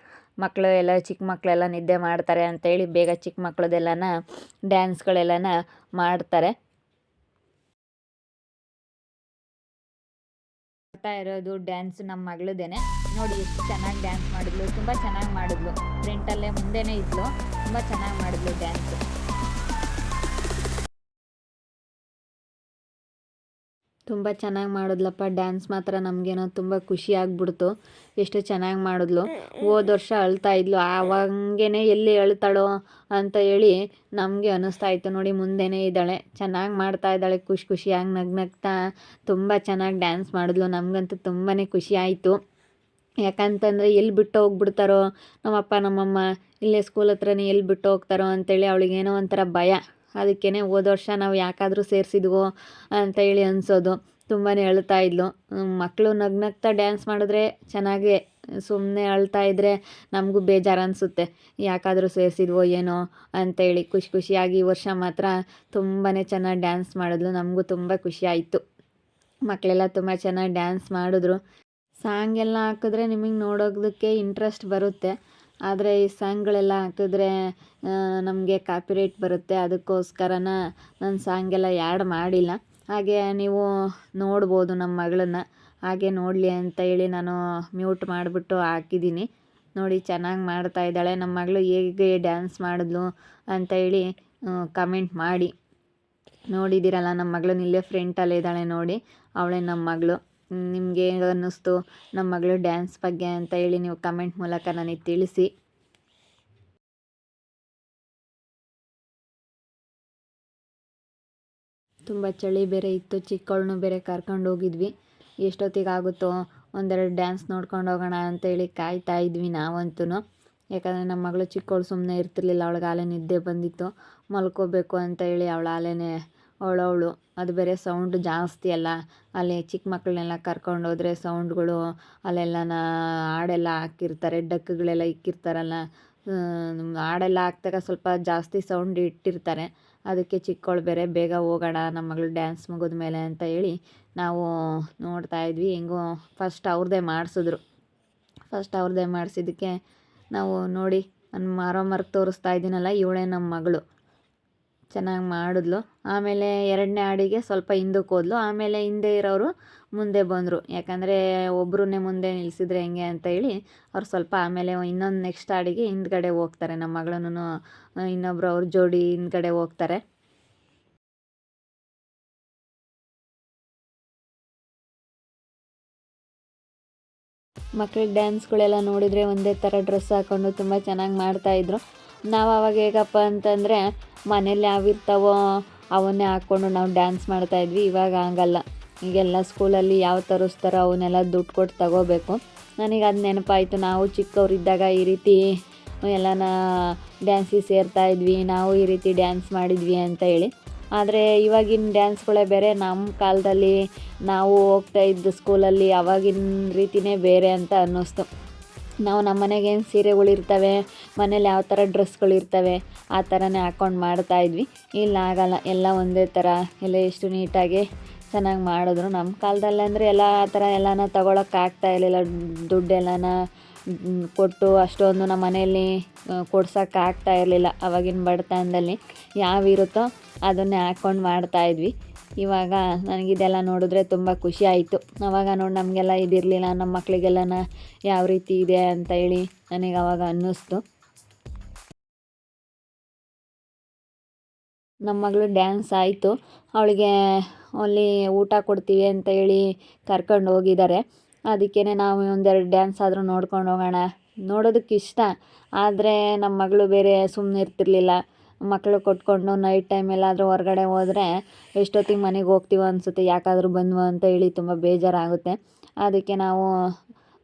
ಮಕ್ಕಳು ಎಲ್ಲ, ಚಿಕ್ಕ ಮಕ್ಕಳೆಲ್ಲ ನಿದ್ದೆ ಮಾಡ್ತಾರೆ ಅಂತೇಳಿ ಬೇಗ ಚಿಕ್ಕ ಮಕ್ಕಳದೆಲ್ಲನ ಡ್ಯಾನ್ಸ್ಗಳೆಲ್ಲನ ಮಾಡ್ತಾರೆ. ಮಾಡ್ತಾ ಇರೋದು ಡ್ಯಾನ್ಸ್ ನಮ್ಮ ಮಗಳದೇನೆ. ನೋಡಿ ಎಷ್ಟು ಚೆನ್ನಾಗಿ ಡ್ಯಾನ್ಸ್ ಮಾಡಿದ್ಲು, ತುಂಬ ಚೆನ್ನಾಗಿ ಮಾಡಿದ್ಲು. ಫ್ರೆಂಟಲ್ಲೇ ಮುಂದೆನೇ ಇದ್ಲು. ತುಂಬ ಚೆನ್ನಾಗಿ ಮಾಡಿದ್ಲು ಡ್ಯಾನ್ಸ್ ತುಂಬ ಚೆನ್ನಾಗಿ ಮಾಡಿದ್ಲಪ್ಪ ಡ್ಯಾನ್ಸ್ ಮಾತ್ರ ನಮಗೇನೋ ತುಂಬ ಖುಷಿ ಆಗ್ಬಿಡ್ತು. ಎಷ್ಟು ಚೆನ್ನಾಗಿ ಮಾಡಿದ್ಲು. ಹೋದ ವರ್ಷ ಅಳ್ತಾ ಇದ್ಲು. ಆವಾಗೇನೆ ಎಲ್ಲಿ ಅಳ್ತಾಳೋ ಅಂತ ಹೇಳಿ ನಮಗೆ ಅನ್ನಿಸ್ತಾ ಇತ್ತು. ನೋಡಿ, ಮುಂದೆನೇ ಇದ್ದಾಳೆ. ಚೆನ್ನಾಗಿ ಮಾಡ್ತಾ ಇದ್ದಾಳೆ. ಖುಷಿ ಖುಷಿಯಾಗಿ ನಗ್ನಗ್ತಾ ತುಂಬ ಚೆನ್ನಾಗಿ ಡ್ಯಾನ್ಸ್ ಮಾಡಿದ್ಲು. ನಮಗಂತೂ ತುಂಬಾ ಖುಷಿ ಆಯಿತು. ಯಾಕಂತಂದರೆ ಎಲ್ಲಿ ಬಿಟ್ಟು ಹೋಗ್ಬಿಡ್ತಾರೋ, ನಮ್ಮಪ್ಪ, ನಮ್ಮಮ್ಮ, ಇಲ್ಲೇ ಸ್ಕೂಲ್ ಹತ್ರನೇ ಎಲ್ಲಿ ಬಿಟ್ಟು ಹೋಗ್ತಾರೋ ಅಂತೇಳಿ ಅವಳಿಗೇನೋ ಒಂಥರ ಭಯ. ಅದಕ್ಕೇ ಹೋದ ವರ್ಷ ನಾವು ಯಾಕಾದರೂ ಸೇರಿಸಿದ್ವೋ ಅಂತ ಹೇಳಿ ಅನಿಸೋದು. ತುಂಬಾ ಅಳ್ತಾ ಇದ್ಲು. ಮಕ್ಕಳು ನಗ್ನಗ್ತಾ ಡ್ಯಾನ್ಸ್ ಮಾಡಿದ್ರೆ ಚೆನ್ನಾಗೇ ಸುಮ್ಮನೆ ಅಳ್ತಾ ಇದ್ದರೆ ನಮಗೂ ಬೇಜಾರು ಅನಿಸುತ್ತೆ. ಯಾಕಾದರೂ ಸೇರಿಸಿದ್ವೋ ಏನೋ ಅಂತೇಳಿ ಖುಷಿ ಖುಷಿಯಾಗಿ ಈ ವರ್ಷ ಮಾತ್ರ ತುಂಬಾ ಚೆನ್ನಾಗಿ ಡ್ಯಾನ್ಸ್ ಮಾಡಿದ್ಲು. ನಮಗೂ ತುಂಬ ಖುಷಿ ಆಯಿತು. ಮಕ್ಕಳೆಲ್ಲ ತುಂಬ ಚೆನ್ನಾಗಿ ಡ್ಯಾನ್ಸ್ ಮಾಡಿದ್ರು. ಸಾಂಗ್ ಎಲ್ಲ ಹಾಕಿದ್ರೆ ನಿಮಗೆ ನೋಡೋದಕ್ಕೆ ಇಂಟ್ರೆಸ್ಟ್ ಬರುತ್ತೆ. ಆದರೆ ಈ ಸಾಂಗ್ಗಳೆಲ್ಲ ಹಾಕಿದ್ರೆ ನಮಗೆ ಕಾಪಿರೈಟ್ ಬರುತ್ತೆ. ಅದಕ್ಕೋಸ್ಕರನ ನಾನು ಸಾಂಗೆಲ್ಲ ಯಾಡ್ ಮಾಡಿಲ್ಲ. ಹಾಗೆ ನೀವು ನೋಡ್ಬೋದು ನಮ್ಮ ಮಗಳನ್ನ. ಹಾಗೆ ನೋಡಲಿ ಅಂತ ಹೇಳಿ ನಾನು ಮ್ಯೂಟ್ ಮಾಡಿಬಿಟ್ಟು ಹಾಕಿದ್ದೀನಿ ನೋಡಿ ಚೆನ್ನಾಗಿ ಮಾಡ್ತಾ ಇದ್ದಾಳೆ. ನಮ್ಮ ಮಗಳು ಹೇಗೆ ಡ್ಯಾನ್ಸ್ ಮಾಡಿದ್ಲು ಅಂತ ಹೇಳಿ ಕಮೆಂಟ್ ಮಾಡಿ. ನೋಡಿದ್ದೀರಲ್ಲ ನಮ್ಮ ಮಗಳು ಇಲ್ಲೇ ಫ್ರೆಂಟಲ್ಲೇ ಇದ್ದಾಳೆ ನೋಡಿ. ಅವಳೇ ನಮ್ಮ ಮಗಳು. ನಿಮ್ಗೆ ಏನು ಅನ್ನಿಸ್ತು ನಮ್ಮ ಮಗಳು ಡ್ಯಾನ್ಸ್ ಬಗ್ಗೆ ಅಂತ ಹೇಳಿ ನೀವು ಕಮೆಂಟ್ ಮೂಲಕ ನನಗೆ ತಿಳಿಸಿ. ತುಂಬ ಚಳಿ ಬೇರೆ ಇತ್ತು. ಚಿಕ್ಕವಳನ್ನು ಬೇರೆ ಕರ್ಕೊಂಡು ಹೋಗಿದ್ವಿ. ಎಷ್ಟೊತ್ತಿಗೆ ಆಗುತ್ತೋ ಒಂದೆರಡು ಡ್ಯಾನ್ಸ್ ನೋಡ್ಕೊಂಡು ಹೋಗೋಣ ಅಂತೇಳಿ ಕಾಯ್ತಾ ಇದ್ವಿ ನಾವಂತೂ ಯಾಕಂದರೆ ನಮ್ಮ ಮಗಳು ಚಿಕ್ಕವಳು ಸುಮ್ಮನೆ ಇರ್ತಿರ್ಲಿಲ್ಲ. ಅವಳಿಗೆ ಆಲೆ ನಿದ್ದೆ ಬಂದಿತ್ತು. ಮಲ್ಕೋಬೇಕು ಅಂತ ಹೇಳಿ ಅವಳು ಆಲೆನೇ ಅವಳವಳು. ಅದು ಬೇರೆ ಸೌಂಡ್ ಜಾಸ್ತಿ ಅಲ್ಲ. ಅಲ್ಲಿ ಚಿಕ್ಕ ಮಕ್ಕಳನ್ನೆಲ್ಲ ಕರ್ಕೊಂಡು ಹೋದರೆ ಸೌಂಡ್ಗಳು ಅಲ್ಲೆಲ್ಲ ಹಾಡೆಲ್ಲ ಹಾಕಿರ್ತಾರೆ ಡಕ್ಕುಗಳೆಲ್ಲ ಇಕ್ಕಿರ್ತಾರಲ್ಲ. ಹಾಡೆಲ್ಲ ಹಾಕ್ದಾಗ ಸ್ವಲ್ಪ ಜಾಸ್ತಿ ಸೌಂಡ್ ಇಟ್ಟಿರ್ತಾರೆ. ಅದಕ್ಕೆ ಚಿಕ್ಕವಳು ಬೇರೆ ಬೇಗ ಹೋಗೋಣ, ನಮ್ಮ ಮಗಳು ಡ್ಯಾನ್ಸ್ ಮುಗಿದ ಮೇಲೆ ಅಂತ ಹೇಳಿ ನಾವು ನೋಡ್ತಾ ಇದ್ವಿ. ಹೆಂಗೋ ಫಸ್ಟ್ ಅವ್ರದ್ದೇ ಮಾಡಿಸಿದ್ರು. ಫಸ್ಟ್ ಅವ್ರದ್ದೇ ಮಾಡಿಸಿದ್ದಕ್ಕೆ ನಾವು ನೋಡಿ, ನಾನು ಮಾರೋ ಮರ ತೋರಿಸ್ತಾ ಇದ್ದೀನಲ್ಲ, ಇವಳೇ ನಮ್ಮ ಮಗಳು. ಚೆನ್ನಾಗಿ ಮಾಡಿದ್ಲು. ಆಮೇಲೆ ಎರಡನೇ ಹಾಡಿಗೆ ಸ್ವಲ್ಪ ಹಿಂದಕ್ಕೆ ಹೋದ್ಲು. ಆಮೇಲೆ ಹಿಂದೆ ಇರೋರು ಮುಂದೆ ಬಂದರು. ಯಾಕಂದರೆ ಒಬ್ಬರನ್ನೇ ಮುಂದೆ ನಿಲ್ಲಿಸಿದ್ರೆ ಹೆಂಗೆ ಅಂತ ಹೇಳಿ ಅವ್ರು ಸ್ವಲ್ಪ ಆಮೇಲೆ ಇನ್ನೊಂದು ನೆಕ್ಸ್ಟ್ ಹಾಡಿಗೆ ಹಿಂದ್ಗಡೆ ಹೋಗ್ತಾರೆ. ನಮ್ಮ ಮಗಳನ್ನೂ ಇನ್ನೊಬ್ರು ಅವ್ರ ಜೋಡಿ ಹಿಂದ್ಗಡೆ ಹೋಗ್ತಾರೆ. ಮಕ್ಳಿಗೆ ಡ್ಯಾನ್ಸ್ಗಳೆಲ್ಲ ನೋಡಿದರೆ ಒಂದೇ ಥರ ಡ್ರೆಸ್ ಹಾಕ್ಕೊಂಡು ತುಂಬ ಚೆನ್ನಾಗಿ ಮಾಡ್ತಾಯಿದ್ರು ನಾವು ಆವಾಗ ಹೇಗಪ್ಪ ಅಂತಂದರೆ ಮನೇಲಿ ಯಾವಿರ್ತಾವೋ ಅವನ್ನೇ ಹಾಕ್ಕೊಂಡು ನಾವು ಡ್ಯಾನ್ಸ್ ಮಾಡ್ತಾಯಿದ್ವಿ ಇವಾಗ ಹಂಗಲ್ಲ. ಈಗೆಲ್ಲ ಸ್ಕೂಲಲ್ಲಿ ಯಾವ ತರಿಸ್ತಾರೋ ಅವನ್ನೆಲ್ಲ ದುಡ್ಡು ಕೊಟ್ಟು ತಗೋಬೇಕು. ನನಗೆ ಅದು ನೆನಪಾಯಿತು, ನಾವು ಚಿಕ್ಕವರಿದ್ದಾಗ ಈ ರೀತಿ ಎಲ್ಲನ ಡ್ಯಾನ್ಸಿಗೆ ಸೇರ್ತಾ ಇದ್ವಿ, ನಾವು ಈ ರೀತಿ ಡ್ಯಾನ್ಸ್ ಮಾಡಿದ್ವಿ ಅಂತ ಹೇಳಿ. ಆದರೆ ಇವಾಗಿನ ಡ್ಯಾನ್ಸ್ಗಳೇ ಬೇರೆ ನಮ್ಮ ಕಾಲದಲ್ಲಿ ನಾವು ಹೋಗ್ತಾ ಇದ್ದ ಸ್ಕೂಲಲ್ಲಿ ಅವಾಗಿನ ರೀತಿಯೇ ಬೇರೆ ಅಂತ ಅನ್ನಿಸ್ತು. ನಾವು ನಮ್ಮ ಮನೆಗೆ ಏನು ಸೀರೆಗಳಿರ್ತವೆ ಮನೇಲಿ ಯಾವ ಥರ ಡ್ರೆಸ್ಗಳಿರ್ತವೆ ಆ ಥರನೇ ಹಾಕ್ಕೊಂಡು ಮಾಡ್ತಾಯಿದ್ವಿ ಇಲ್ಲ ಆಗಲ್ಲ, ಎಲ್ಲ ಒಂದೇ ಥರ ಎಲ್ಲ ಎಷ್ಟು ನೀಟಾಗಿ ಚೆನ್ನಾಗಿ ಮಾಡಿದ್ರು ನಮ್ಮ ಕಾಲದಲ್ಲಿ. ಅಂದರೆ ಎಲ್ಲ ಆ ಥರ ಎಲ್ಲನ ಆಗ್ತಾ ಇರಲಿಲ್ಲ. ದುಡ್ಡೆಲ್ಲನ ಕೊಟ್ಟು ಅಷ್ಟೊಂದು ನಮ್ಮ ಮನೆಯಲ್ಲಿ ಕೊಡ್ಸೋಕೆ ಆಗ್ತಾ ಇರಲಿಲ್ಲ ಅವಾಗಿನ ಬಡತನದಲ್ಲಿ. ಯಾವಿರುತ್ತೋ ಅದನ್ನೇ ಹಾಕ್ಕೊಂಡು ಮಾಡ್ತಾಯಿದ್ವಿ ಇವಾಗ ನನಗಿದೆಲ್ಲ ನೋಡಿದ್ರೆ ತುಂಬ ಖುಷಿ ಆಯಿತು. ಅವಾಗ ನೋಡಿ ನಮಗೆಲ್ಲ ಇದಿರಲಿಲ್ಲ ನಮ್ಮ ಮಕ್ಕಳಿಗೆಲ್ಲ ಯಾವ ರೀತಿ ಇದೆ ಅಂತ ಹೇಳಿ ನನಗೆ ಅವಾಗ ಅನ್ನಿಸ್ತು. ನಮ್ಮ ಮಗಳು ಡ್ಯಾನ್ಸ್ ಆಯಿತು. ಅವಳಿಗೆ ಅಲ್ಲಿ ಊಟ ಕೊಡ್ತೀವಿ ಅಂತ ಹೇಳಿ ಕರ್ಕೊಂಡು ಹೋಗಿದ್ದಾರೆ ಅದಕ್ಕೇ ನಾವು ಒಂದೆರಡು ಡ್ಯಾನ್ಸ್ ಆದರೂ ನೋಡ್ಕೊಂಡು ಹೋಗೋಣ. ನೋಡೋದಕ್ಕೆ ಇಷ್ಟ ಆದರೆ ನಮ್ಮ ಮಗಳು ಬೇರೆ ಸುಮ್ಮನೆ ಇರ್ತಿರ್ಲಿಲ್ಲ ಮಕ್ಕಳು ಕೊಟ್ಕೊಂಡು ನೈಟ್ ಟೈಮ್ ಎಲ್ಲಾದರೂ ಹೊರಗಡೆ ಹೋದರೆ ಎಷ್ಟೊತ್ತಿಗೆ ಮನೆಗೆ ಹೋಗ್ತೀವೋ ಅನಿಸುತ್ತೆ, ಯಾಕಾದರೂ ಬಂದ್ವು ಅಂತ ಹೇಳಿ ತುಂಬ ಬೇಜಾರಾಗುತ್ತೆ. ಅದಕ್ಕೆ ನಾವು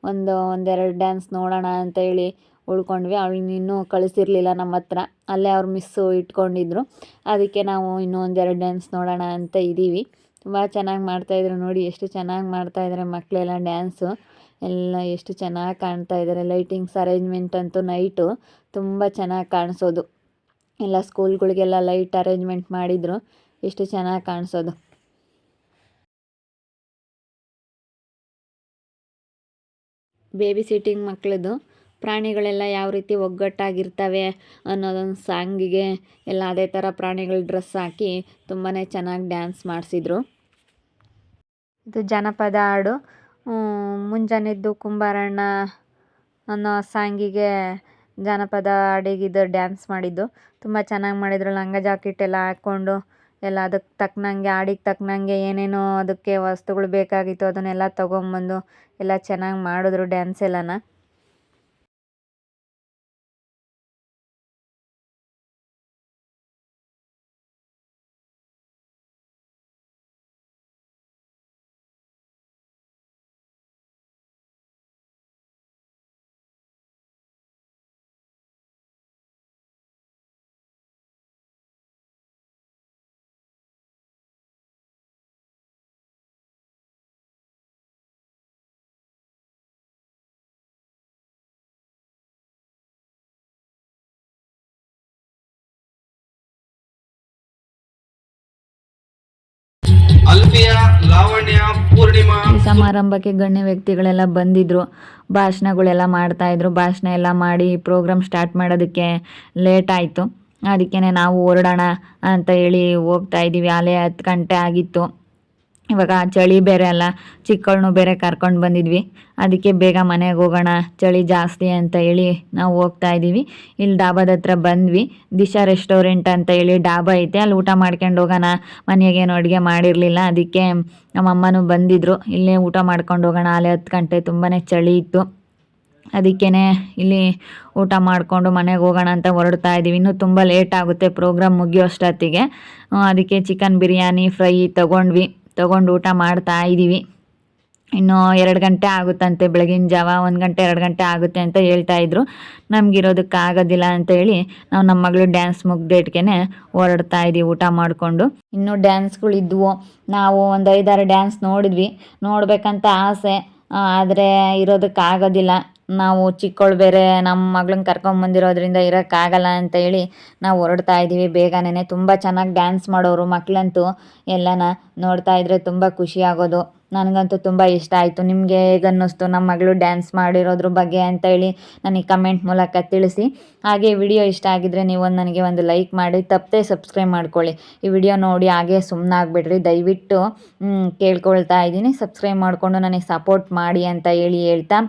ಒಂದು ಒಂದೆರಡು ಡ್ಯಾನ್ಸ್ ನೋಡೋಣ ಅಂತ ಹೇಳಿ ಉಳ್ಕೊಂಡ್ವಿ. ಅವಳನ್ನ ಇನ್ನೂ ಕಳಿಸಿರ್ಲಿಲ್ಲ ನಮ್ಮ ಹತ್ರ. ಅಲ್ಲೇ ಅವ್ರು ಮಿಸ್ಸು ಇಟ್ಕೊಂಡಿದ್ರು. ಅದಕ್ಕೆ ನಾವು ಇನ್ನೂ ಒಂದೆರಡು ಡ್ಯಾನ್ಸ್ ನೋಡೋಣ ಅಂತ ಇದ್ದೀವಿ ತುಂಬ ಚೆನ್ನಾಗಿ ಮಾಡ್ತಾಯಿದ್ರು ನೋಡಿ, ಎಷ್ಟು ಚೆನ್ನಾಗಿ ಮಾಡ್ತಾಯಿದ್ದಾರೆ ಮಕ್ಕಳೆಲ್ಲ ಡ್ಯಾನ್ಸು ಎಲ್ಲ ಎಷ್ಟು ಚೆನ್ನಾಗಿ ಕಾಣ್ತಾ ಇದ್ದಾರೆ ಲೈಟಿಂಗ್ಸ್ ಅರೇಂಜ್ಮೆಂಟ್ ಅಂತೂ ನೈಟು ತುಂಬ ಚೆನ್ನಾಗಿ ಕಾಣಿಸೋದು. ಎಲ್ಲ ಸ್ಕೂಲ್ಗಳಿಗೆಲ್ಲ ಲೈಟ್ ಅರೇಂಜ್ಮೆಂಟ್ ಮಾಡಿದರು. ಎಷ್ಟು ಚೆನ್ನಾಗಿ ಕಾಣಿಸೋದು. ಬೇಬಿ ಸಿಟ್ಟಿಂಗ್ ಮಕ್ಕಳದು ಪ್ರಾಣಿಗಳೆಲ್ಲ ಯಾವ ರೀತಿ ಒಗ್ಗಟ್ಟಾಗಿರ್ತವೆ ಅನ್ನೋದೊಂದು ಸಾಂಗಿಗೆ ಎಲ್ಲ ಅದೇ ಥರ ಪ್ರಾಣಿಗಳ ಡ್ರೆಸ್ ಹಾಕಿ ತುಂಬಾ ಚೆನ್ನಾಗಿ ಡ್ಯಾನ್ಸ್ ಮಾಡಿಸಿದ್ರು. ಇದು ಜನಪದ ಹಾಡು. ಮುಂಜಾನೆದ್ದು ಕುಂಬಾರಣ್ಣ ಅನ್ನೋ ಸಾಂಗಿಗೆ ಜಾನಪದ ಹಾಡಿಗಿದು ಡ್ಯಾನ್ಸ್ ಮಾಡಿದ್ದು. ತುಂಬ ಚೆನ್ನಾಗಿ ಮಾಡಿದರು ಲಂಗ ಜಾಕೆಟ್ ಎಲ್ಲ ಹಾಕ್ಕೊಂಡು ಎಲ್ಲ ಅದಕ್ಕೆ ತಕ್ಕನಂಗೆ ಹಾಡಿಗೆ ತಕ್ಕನಂಗೆ ಏನೇನೋ ಅದಕ್ಕೆ ವಸ್ತುಗಳು ಬೇಕಾಗಿತ್ತು, ಅದನ್ನೆಲ್ಲ ತೊಗೊಂಬಂದು ಎಲ್ಲ ಚೆನ್ನಾಗಿ ಮಾಡಿದ್ರು ಡ್ಯಾನ್ಸ್ ಎಲ್ಲನ. ಸಮಾರಂಭಕ್ಕೆ ಗಣ್ಯ ವ್ಯಕ್ತಿಗಳೆಲ್ಲ ಬಂದಿದ್ರು. ಭಾಷಣಗಳೆಲ್ಲ ಮಾಡ್ತಾಯಿದ್ರು ಭಾಷಣ ಎಲ್ಲ ಮಾಡಿ ಪ್ರೋಗ್ರಾಮ್ ಸ್ಟಾರ್ಟ್ ಮಾಡೋದಕ್ಕೆ ಲೇಟ್ ಆಯ್ತು. ಅದಕ್ಕೇ ನಾವು ಹೊರಡೋಣ ಅಂತ ಹೇಳಿ ಹೋಗ್ತಾ ಇದ್ದೀವಿ ಆಲೇ ಹತ್ತು ಗಂಟೆ ಆಗಿತ್ತು. ಇವಾಗ ಚಳಿ ಬೇರೆ ಅಲ್ಲ ಚಿಕ್ಕವಳನ್ನು ಬೇರೆ ಕರ್ಕೊಂಡು ಬಂದಿದ್ವಿ. ಅದಕ್ಕೆ ಬೇಗ ಮನೆಗೆ ಹೋಗೋಣ, ಚಳಿ ಜಾಸ್ತಿ ಅಂತ ಹೇಳಿ ನಾವು ಹೋಗ್ತಾ ಇದ್ದೀವಿ. ಇಲ್ಲಿ ಡಾಬಾದ ಹತ್ರ ಬಂದ್ವಿ. ದಿಶಾ ರೆಸ್ಟೋರೆಂಟ್ ಅಂತ ಹೇಳಿ ಡಾಬಾ ಐತೆ, ಅಲ್ಲಿ ಊಟ ಮಾಡ್ಕೊಂಡು ಹೋಗೋಣ. ಮನೆಗೇನು ಅಡುಗೆ ಮಾಡಿರಲಿಲ್ಲ, ಅದಕ್ಕೆ ನಮ್ಮಮ್ಮನೂ ಬಂದಿದ್ದರು ಇಲ್ಲೇ ಊಟ ಮಾಡ್ಕೊಂಡು ಹೋಗೋಣ. ಅಲ್ಲಿ ಹತ್ತು ಗಂಟೆ ತುಂಬಾ ಚಳಿ ಇತ್ತು. ಅದಕ್ಕೇ ಇಲ್ಲಿ ಊಟ ಮಾಡಿಕೊಂಡು ಮನೆಗೆ ಹೋಗೋಣ ಅಂತ ಹೊರಡ್ತಾ ಇದ್ದೀವಿ. ಇನ್ನೂ ತುಂಬ ಲೇಟ್ ಆಗುತ್ತೆ, ಪ್ರೋಗ್ರಾಮ್ ಮುಗಿಯೋ ಅಷ್ಟೊತ್ತಿಗೆ. ಅದಕ್ಕೆ ಚಿಕನ್ ಬಿರಿಯಾನಿ, ಫ್ರೈ ತೊಗೊಂಡ್ವಿ. ತೊಗೊಂಡು ಊಟ ಮಾಡ್ತಾ ಇದ್ದೀವಿ ಇನ್ನು ಎರಡು ಗಂಟೆ ಆಗುತ್ತಂತೆ, ಬೆಳಗಿನ ಜಾವ ಒಂದು ಗಂಟೆ, ಎರಡು ಗಂಟೆ ಆಗುತ್ತೆ ಅಂತ ಹೇಳ್ತಾ ಇದ್ರು. ನಮ್ಗಿರೋದಕ್ಕೆ ಆಗೋದಿಲ್ಲ ಅಂತ ಹೇಳಿ ನಾವು ನಮ್ಮ ಮಗಳು ಡ್ಯಾನ್ಸ್ ಮುಗ್ದೇಟ್ಗೆ ಹೊರಡ್ತಾ ಇದ್ದೀವಿ ಊಟ ಮಾಡಿಕೊಂಡು. ಇನ್ನೂ ಡ್ಯಾನ್ಸ್ಗಳಿದ್ವು ನಾವು ಒಂದು ಐದಾರು ಡ್ಯಾನ್ಸ್ ನೋಡಿದ್ವಿ. ನೋಡಬೇಕಂತ ಆಸೆ. ಆದರೆ ಇರೋದಕ್ಕೆ ಆಗೋದಿಲ್ಲ. ನಾವು ಚಿಕ್ಕವಳು ಬೇರೆ ನಮ್ಮ ಮಗಳನ್ನ ಕರ್ಕೊಂಬಂದಿರೋದ್ರಿಂದ ಇರೋಕ್ಕಾಗಲ್ಲ ಅಂತ ಹೇಳಿ ನಾವು ಹೊರಡ್ತಾ ಇದ್ದೀವಿ ಬೇಗನೆ ತುಂಬ ಚೆನ್ನಾಗಿ ಡ್ಯಾನ್ಸ್ ಮಾಡೋರು ಮಕ್ಕಳಂತೂ ಎಲ್ಲನ ನೋಡ್ತಾ ಇದ್ರೆ ತುಂಬ ಖುಷಿ ಆಗೋದು. ನನಗಂತೂ ತುಂಬ ಇಷ್ಟ ಆಯಿತು. ನಿಮಗೆ ಹೇಗೆ ಅನ್ನಿಸ್ತು? ನಮ್ಮ ಮಗಳು ಡ್ಯಾನ್ಸ್ ಮಾಡಿರೋದ್ರ ಬಗ್ಗೆ ಅಂತ ಹೇಳಿ ನನಗೆ ಕಮೆಂಟ್ ಮೂಲಕ ತಿಳಿಸಿ. ಹಾಗೆ ವಿಡಿಯೋ ಇಷ್ಟ ಆಗಿದ್ರೆ ನೀವು ನನಗೆ ಒಂದು ಲೈಕ್ ಮಾಡಿ, ತಪ್ಪದೆ ಸಬ್ಸ್ಕ್ರೈಬ್ ಮಾಡ್ಕೊಳ್ಳಿ. ಈ ವಿಡಿಯೋ ನೋಡಿ ಹಾಗೆ ಸುಮ್ಮನೆ ಆಗಿಬಿಡ್ರಿ ದಯವಿಟ್ಟು ಕೇಳ್ಕೊಳ್ತಾ ಇದ್ದೀನಿ. ಸಬ್ಸ್ಕ್ರೈಬ್ ಮಾಡಿಕೊಂಡು ನನಗೆ ಸಪೋರ್ಟ್ ಮಾಡಿ ಅಂತ ಹೇಳಿ ಹೇಳ್ತಾ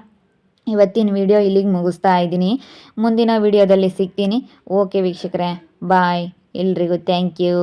ಇವತ್ತಿನ ವಿಡಿಯೋ ಇಲ್ಲಿಗೆ ಮುಗಿಸ್ತಾ ಇದ್ದೀನಿ. ಮುಂದಿನ ವಿಡಿಯೋದಲ್ಲಿ ಸಿಗ್ತೀನಿ. ಓಕೆ ವೀಕ್ಷಕರೇ. ಬಾಯ್ ಎಲ್ರಿಗೂ ಥ್ಯಾಂಕ್ ಯು